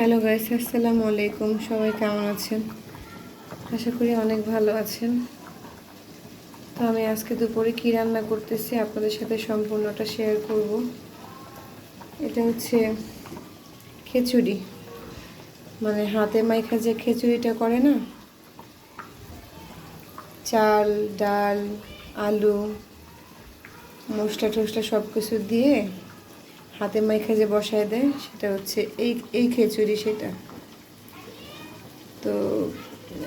Hello guys, আসসালামু আলাইকুম। সবাই কেমন আছেন? আশা করি অনেক ভালো আছেন। তো আমি আজকে দুপুরে কী রান্না করতেছি আপনাদের সাথে সম্পূর্ণটা শেয়ার করব। এটা হচ্ছে খিচুড়ি। মানে হাতে মাইখা যে খিচুড়িটা করে না, চাল, ডাল, আলু মশলা টসলা সব কিছু দিয়ে হাতে মাইখা যে বসায় দেয়, সেটা হচ্ছে এই এই খিচুড়ি সেটা। তো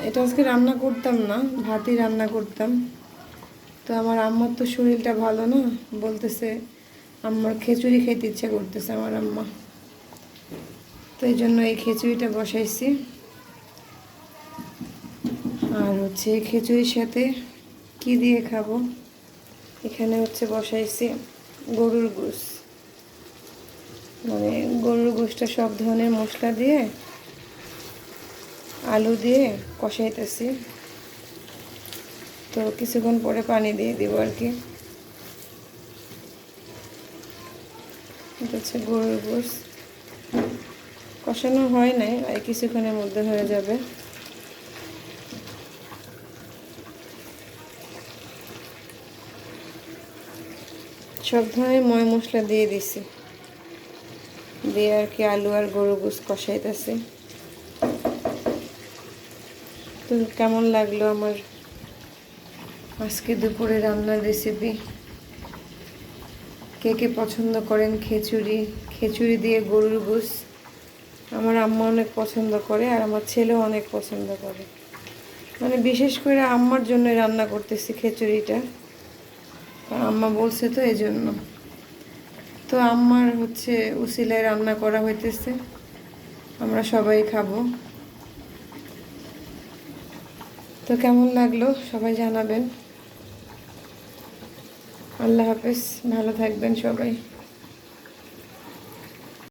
এটা আজকে রান্না করতাম না, ভাতই রান্না করতাম। তো আমার আম্মার তো শরীরটা ভালো না, বলতেছে আমার খিচুড়ি খেতে ইচ্ছা করতেছে আমার আম্মা। তো এই জন্য এই খিচুড়িটা বসাইছি। আর হচ্ছে এই খিচুড়ির সাথে কি দিয়ে খাব? এখানে হচ্ছে বসাইছি গরুর গোস মানে গরুর গোশটা সব ধরনের মশলা দিয়ে, আলু দিয়ে কষাইতেছি। তো কিছুক্ষণ পরে পানি দিয়ে দিব আর কি। হচ্ছে গরুর গোশ কষানো হয় নাই, আর কিছুক্ষণের মধ্যে হয়ে যাবে। সব ধরনের ময় মশলা দিয়ে দিছি। দিয়ে আর কি আলু আর গরু গুস কষাইতেছি। তো কেমন লাগল আমার আজকে দুপুরে রান্নার রেসিপি কে কে পছন্দ করেন খিচুড়ি? খিচুড়ি দিয়ে গরুর গুস আমার আম্মা অনেক পছন্দ করে আর আমার ছেলেও অনেক পছন্দ করে। মানে বিশেষ করে আম্মার জন্য রান্না করতেছি খিচুড়িটা। আম্মা বলছে তো এই জন্য তো আমার হচ্ছে উসিলায় রান্না করা হইতেছে। আমরা সবাই খাব। তো কেমন লাগল? সবাই জানাবেন। আল্লাহ হাফেজ, ভালো থাকবেন সবাই।